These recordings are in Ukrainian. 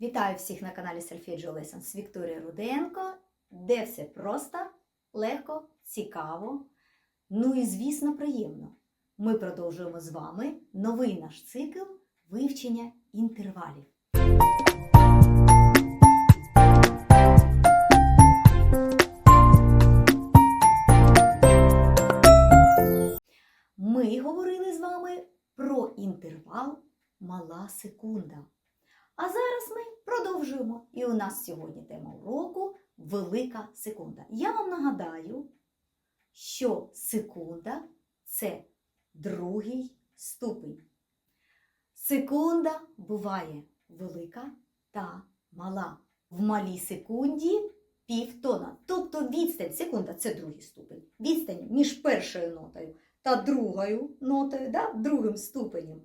Вітаю всіх на каналі Solfeggio Lessons з Вікторією Руденко, де все просто, легко, цікаво, ну і, звісно, приємно. Ми продовжуємо з вами новий наш цикл вивчення інтервалів. Ми говорили з вами про інтервал мала секунда. А зараз ми продовжуємо. І у нас сьогодні тема уроку велика секунда. Я вам нагадаю, що секунда це другий ступень. Секунда буває велика та мала. В малій секунді півтона. Тобто відстань, секунда це другий ступень. Відстань між першою нотою та другою нотою, да, другим ступенем.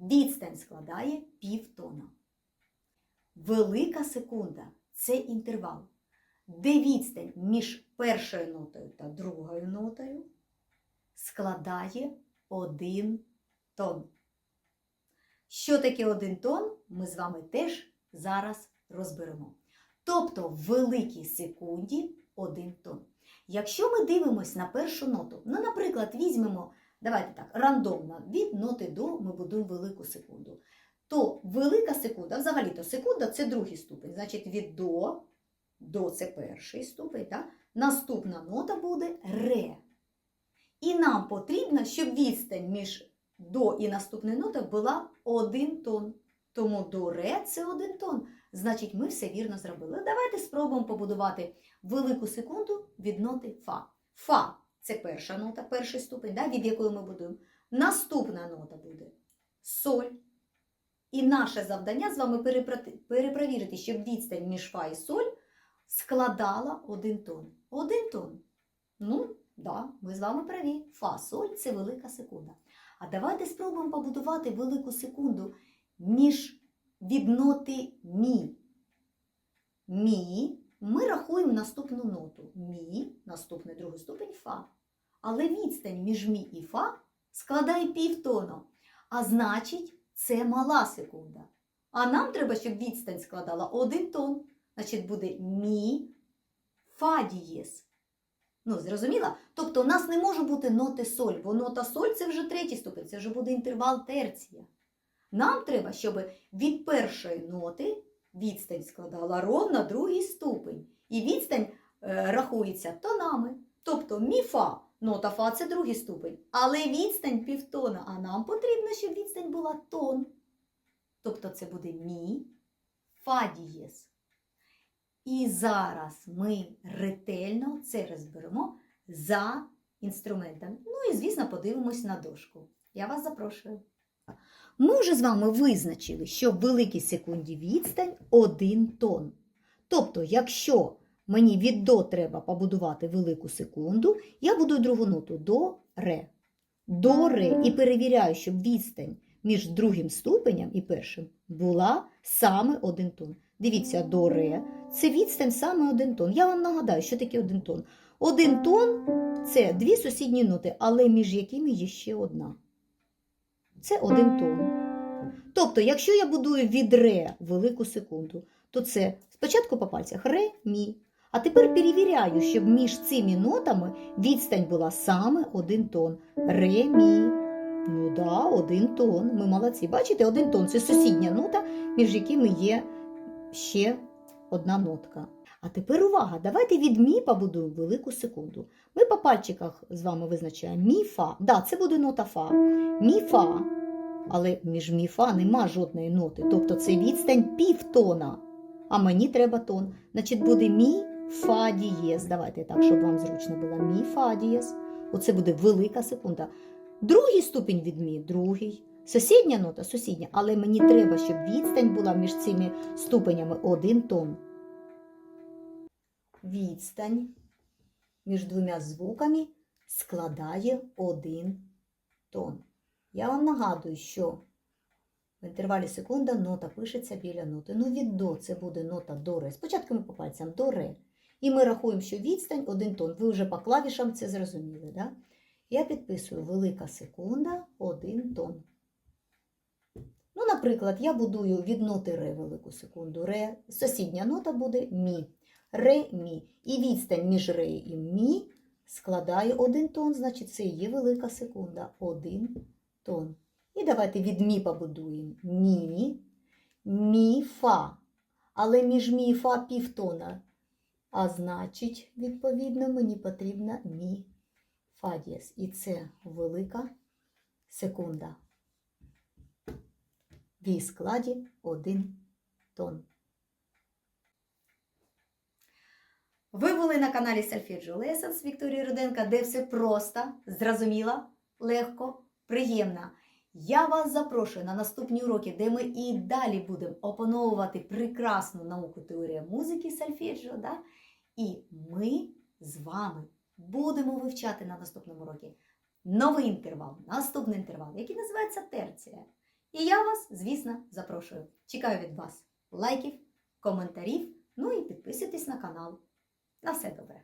Відстань складає півтона. Велика секунда це інтервал, де відстань між першою нотою та другою нотою складає один тон. Що таке один тон, ми з вами теж зараз розберемо. Тобто в великій секунді один тон. Якщо ми дивимося на першу ноту, ну, наприклад, візьмемо, давайте так, рандомно, від ноти до ми будуємо велику секунду то велика секунда, взагалі-то секунда це другий ступень. Значить, від до, до це перший ступень. Так? Наступна нота буде ре. І нам потрібно, щоб відстань між до і наступною нотою була один тон. Тому до ре це один тон. Значить, ми все вірно зробили. Давайте спробуємо побудувати велику секунду від ноти фа. Фа це перша нота, перший ступень, да, від якої ми будуємо. Наступна нота буде соль. І наше завдання з вами перепровірити, щоб відстань між фа і соль складала один тон. Один тон. Ну, да, ми з вами праві. Фа, соль це велика секунда. А давайте спробуємо побудувати велику секунду між від ноти мі. Мі. Ми рахуємо наступну ноту. Мі, наступний другий ступень фа. Але відстань між мі і фа складає півтона. А значить, це мала секунда. А нам треба, щоб відстань складала один тон. Значить, буде мі фа дієс. Ну, зрозуміла? Тобто у нас не може бути ноти соль, бо нота соль це вже третій ступень, це вже буде інтервал терція. Нам треба, щоб від першої ноти відстань складала ровно другий ступень. І відстань е, рахується тонами. Тобто мі фа, нота фа це другий ступень, але відстань півтона, а нам потрібно, щоб відстань була тон. Тобто це буде мі фа дієс. І зараз ми ретельно це розберемо за інструментом. Ну і, звісно, подивимось на дошку. Я вас запрошую. Ми вже з вами визначили, що в великій секунді відстань 1 тон. Тобто, якщо мені від до треба побудувати велику секунду, я будую другу ноту до ре. До ре і перевіряю, щоб відстань між другим ступенем і першим була саме 1 тон. Дивіться, до ре це відстань саме 1 тон. Я вам нагадаю, що таке 1 тон. Один тон це дві сусідні ноти, але між якими є ще одна. Це один тон. Тобто, якщо я будую від ре велику секунду, то це спочатку по пальцях ре, мі. А тепер перевіряю, щоб між цими нотами відстань була саме один тон. Ре, мі. Ну да, один тон. Ми молодці. Бачите, один тон це сусідня нота, між якими є ще одна нотка. А тепер увага, давайте від мі побудуємо велику секунду. Ми по пальчиках з вами визначаємо мі, фа. Да, це буде нота фа. Мі, фа. Але між мі, фа нема жодної ноти. Тобто це відстань півтона. А мені треба тон. Значить, буде мі, фа дієс. Давайте так, щоб вам зручно було. Мі, фа дієс. Оце буде велика секунда. Другий ступінь від мі, другий. Сусідня нота, сусідня, але мені треба, щоб відстань була між цими ступенями один тон. Відстань між двома звуками складає один тон. Я вам нагадую, що в інтервалі секунда нота пишеться біля ноти. Ну, від до це буде нота до ре. Спочатку ми по пальцям до ре. І ми рахуємо, що відстань один тон. Ви вже по клавішам це зрозуміли. Да? Я підписую велика секунда, один тон. Ну, наприклад, я будую від ноти ре велику секунду. Ре, сусідня нота буде мі. Ре, мі. І відстань між ре і мі складає один тон, значить, це є велика секунда. Один тон. І давайте від мі побудуємо. Мі, мі, фа. Але між мі і фа півтона. А значить, відповідно, мені потрібна мі фадієс. І це велика секунда. В її складі один тон. Ви були на каналі Solfeggio Lessons з Вікторією Руденка, де все просто, зрозуміло, легко, приємно. Я вас запрошую на наступні уроки, де ми і далі будемо опановувати прекрасну науку теорія музики Сольфеджіо. Да? І ми з вами будемо вивчати на наступному уроці новий інтервал, наступний інтервал, який називається терція. І я вас, звісно, запрошую. Чекаю від вас лайків, коментарів, ну і підписуйтесь на канал. На все добре!